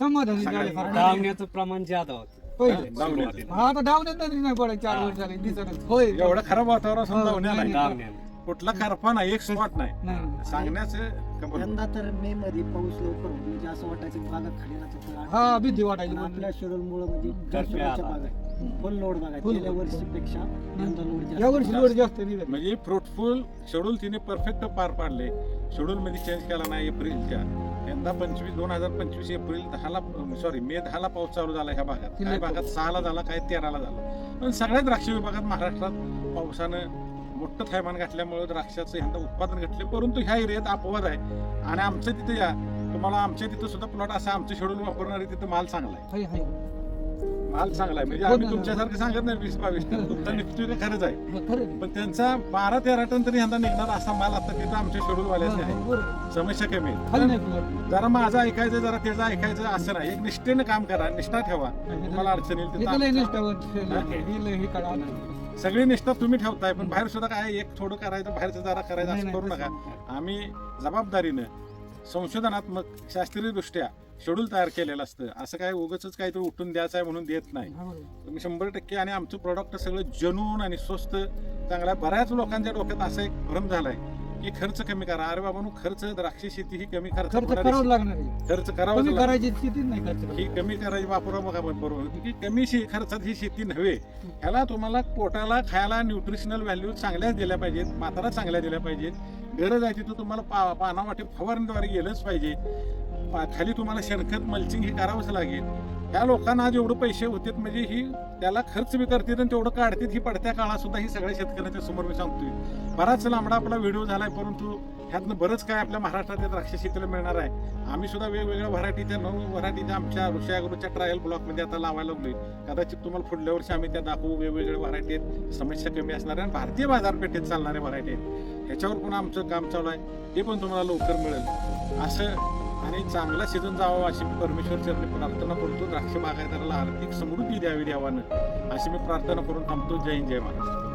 समाधानी झाले फार. धावण्याचं प्रमाण ज्यादा होतं. पहिले दावण्याचं. हा आता डाव देत नाही पडे चार वर्ष झाले दिसतच होय. एवढं खराब वातावरण हो, समजावण्या नाही, नाही नाही. धावण्यानं कुठला करपा नाही एक स्पॉट नाही. नाही सांगण्याचं कंपनी यंदा तर मे मध्ये पाऊस लवकर होतो म्हणजे असं वाटायचं बागा खाली हा भीती वाटायची. पण आपल्या शेड्यूल मुळे म्हणजे आला. बागा फुल लोड बागा आहे Full गेल्या load. वर्षीपेक्षा यंदा लोड जास्त. लोड म्हणजे फ्रुटफुल शेड्यूल तिने परफेक्ट पार पाडले. शेड्यूल मध्ये चेंज केला नाही एप्रिलच्या. यंदा पंचवीस दोन हजार पंचवीस एप्रिल दहाला सॉरी मे दहाला पाऊस चालू झाला ह्या भागात. काही भागात सहाला झाला काही तेराला झाला. पण सगळ्या द्राक्ष विभागात महाराष्ट्रात पावसानं मोठं थैमान घातल्यामुळे द्राक्षाचं यंदा उत्पादन घटले. परंतु ह्या एरियात अपवाद आहे. आणि आमच्या तिथे या तुम्हाला आमच्या तिथं सुद्धा प्लॉट असा आमचं शेड्यूल वापरणारे तिथं माल चांगला आहे. हाय हाय. माल चांगला आहे म्हणजे हो आम्ही. तुमच्यासारखं सांगत नाही वीस बावीस टन तुमचा निश्चित खरंच आहे. पण त्यांचा बारा तेरा टन तरी यंदा निघणार असा माल आता तिथं आमच्या शेड्यूल वाल्याचे हा, आहे. समस्या कमी. जरा माझं ऐकायचं जरा त्याचं ऐकायचं असं नाही एक निष्ठेनं काम करा निष्ठा ठेवा तुम्हाला अडचण येईल हे. हे हे. सगळी निष्ठा तुम्ही ठेवताय पण बाहेर सुद्धा काय एक थोडं करायचं बाहेरचं जरा करायचं असं करू नका आम्ही जबाबदारीनं संशोधनात्मक शास्त्रीय दृष्ट्या शेड्यूल तयार केलेलं असतं. असं काय उगच काहीतरी उठून द्यायचं आहे म्हणून देत नाही. तुम्ही शंभर टक्के आणि आमचं प्रॉडक्ट सगळं जनून आणि स्वस्त चांगला. बऱ्याच लोकांच्या डोक्यात असा एक भ्रम झालाय की खर्च कमी करा. अरे बाबा खर्च द्राक्ष शेती ही कमी खर्च खर्च करावं. ही कमी करायची वापरा बघा बरोबर. की कमी खर्चात ही शेती नव्हे. ह्याला तुम्हाला पोटाला खायला न्यूट्रिशनल व्हॅल्यू चांगल्या दिल्या पाहिजेत मात्रा चांगल्या दिल्या पाहिजेत. गरज आहे तिथं तुम्हाला पा पानावाटे फवारणीद्वारे गेलंच पाहिजे. खाली तुम्हाला शेणखत मल्चिंग हे करावंच लागेल. त्या लोकांना आज एवढं पैसे होते म्हणजे ही त्याला खर्च बी करतील आणि तेवढं काढतील ही पडत्या काळात सुद्धा ही सगळ्या शेतकऱ्यांच्या समोर मी सांगतोय. बराच लांबडा आपला व्हिडिओ झालाय परंतु ह्यातनं बरंच काय आपल्या महाराष्ट्रात द्राक्ष शेतीला मिळणार आहे. आम्ही सुद्धा वेगवेगळ्या व्हरायटीच्या नऊ व्हरायटीच्या आमच्या ऋषी अग्रोच्या ट्रायल ब्लॉकमध्ये आता लावायला लागलोय. कदाचित तुम्हाला पुढल्या वर्षी आम्ही त्या दाखवू वेगवेगळ्या व्हरायटी आहेत समस्या कमी असणाऱ्या आणि भारतीय बाजारपेठेत चालणाऱ्या व्हरायटी आहेत. ह्याच्यावर पण आमचं काम चालू आहे ते पण तुम्हाला लवकर मिळेल. असं आणि चांगला सीझन जावा अशी मी परमेश्वर चरणी प्रार्थना करतो. द्राक्ष बागायदाराला आर्थिक समृद्धी द्यावी देवानं. अशी मी प्रार्थना करून थांबतो. जय हिंद जय महाराष्ट्र.